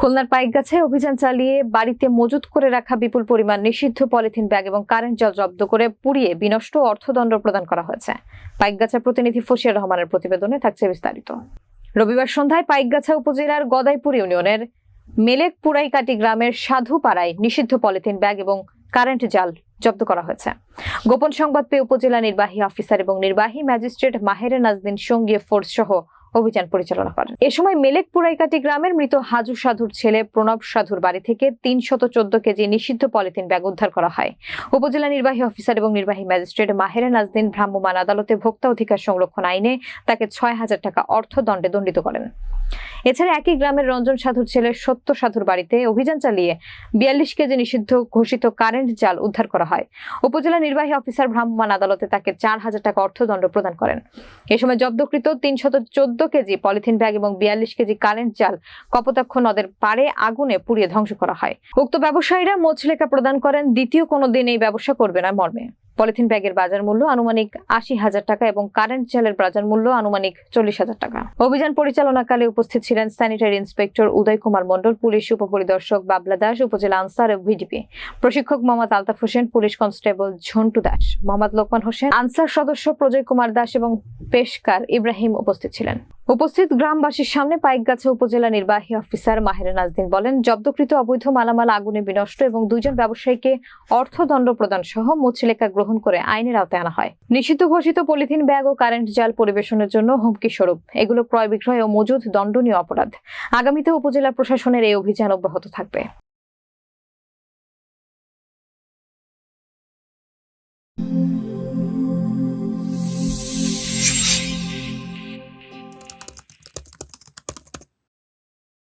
খুলনার পাইকগাছে অভিযান চালিয়ে বাড়িতে মজুত করে রাখা বিপুল পরিমাণ নিষিদ্ধ পলিথিন ব্যাগ এবং কারেন্ট জল জব্দ করে পুড়িয়ে বিনষ্ট অর্থদণ্ড প্রদান করা হয়েছে। পাইকগাছা প্রতিনিধি ফসিয়া রহমানের প্রতিবেদনে থাকছে বিস্তারিত। রবিবার সন্ধ্যায় পাইকগাছা উপজেলার গদাইপুর ইউনিয়নের মেলেক পুরাইকাটি গ্রামের সাধুপাড়ায় নিষিদ্ধ পলিথিন ব্যাগ এবং কারেন্ট জাল জব্দ করা হয়েছে। গোপন সংবাদ পেয়ে উপজেলা নির্বাহী অফিসার এবং নির্বাহী ম্যাজিস্ট্রেট মাহেরে নাজদিন সঙ্গীয় ফোর্স সহ অভিযান পরিচালনা করেন। এ সময় মেলেক পুরাইকাটি গ্রামের মৃত হাজু সাধুর ছেলে প্রণব সাধুর বাড়ি থেকে তিনশত চোদ্দ কেজি নিষিদ্ধ পলিথিন ব্যাগ উদ্ধার করা হয়। উপজেলা নির্বাহী অফিসার এবং নির্বাহী ম্যাজিস্ট্রেট মাহেরে নাজদিন ভ্রাম্যমাণ আদালতে ভোক্তা অধিকার সংরক্ষণ আইনে তাকে ছয় হাজার টাকা অর্থদণ্ডে দণ্ডিত করেন। এছাড়া একই গ্রামের রঞ্জন সাধুর ছেলে সত্য সাধুর বাড়িতে অভিযান চালিয়ে বিয়াল্লিশ কেজি নিষিদ্ধ ঘোষিত কারেন্ট জাল উদ্ধার করা হয়। উপজেলা নির্বাহী অফিসার ভ্রাম্যমাণ আদালতে তাকে চার হাজার টাকা অর্থদণ্ড প্রদান করেন। এ সময় জব্দকৃত তিনশত চোদ্দ কেজি পলিথিন ব্যাগ এবং বিয়াল্লিশ কেজি কারেন্ট জাল কপোতাক্ষ নদের পাড়ে আগুনে পুড়িয়ে ধ্বংস করা হয়। উক্ত ব্যবসায়ীরা মোচলেখা প্রদান করেন, দ্বিতীয় কোনো দিন এই ব্যবসা করবে না মর্মে। পলিথিন ব্যাগের বাজার মূল্য আনুমানিক আশি হাজার টাকা এবং কারেন্ট জালের বাজার মূল্য আনুমানিক চল্লিশ হাজার টাকা। অভিযান পরিচালনাকালে উপস্থিত ছিলেন sanitary inspector Uday Kumar Mondal police উপপরিদর্শক বাবলা দাস, উপজেলা আনসার ও ভিডিপি। প্রশিক্ষক মোহাম্মদ আলতাফ হোসেন, পুলিশ কনস্টেবল ঝন্টু দাস, মোহাম্মদ লোকমান হোসেন, আনসার সদস্য প্রজয় কুমার দাস এবং পেশকার ইব্রাহিম উপস্থিত ছিলেন। উপস্থিত গ্রামবাসীর সামনে পাইকগাছা উপজেলা নির্বাহী অফিসার মাহেরা নাজদিন বলেন, জব্দকৃত অবৈধ মালামাল আগুনে বিনষ্ট এবং দুইজন ব্যবসায়ীকে অর্থদণ্ড প্রদান সহ মুচলেখা গ্রহণ করে আইনের আওতায় আনা হয়। নিষিদ্ধ ঘোষিত পলিথিন ব্যাগ ও কারেন্ট জাল পরিবেশনের জন্য হুমকি স্বরূপ। এগুলো ক্রয় বিক্রয় ও মজুদ দণ্ডনীয় অপরাধ। আগামীতে উপজেলা প্রশাসনের এই অভিযান অব্যাহত থাকবে।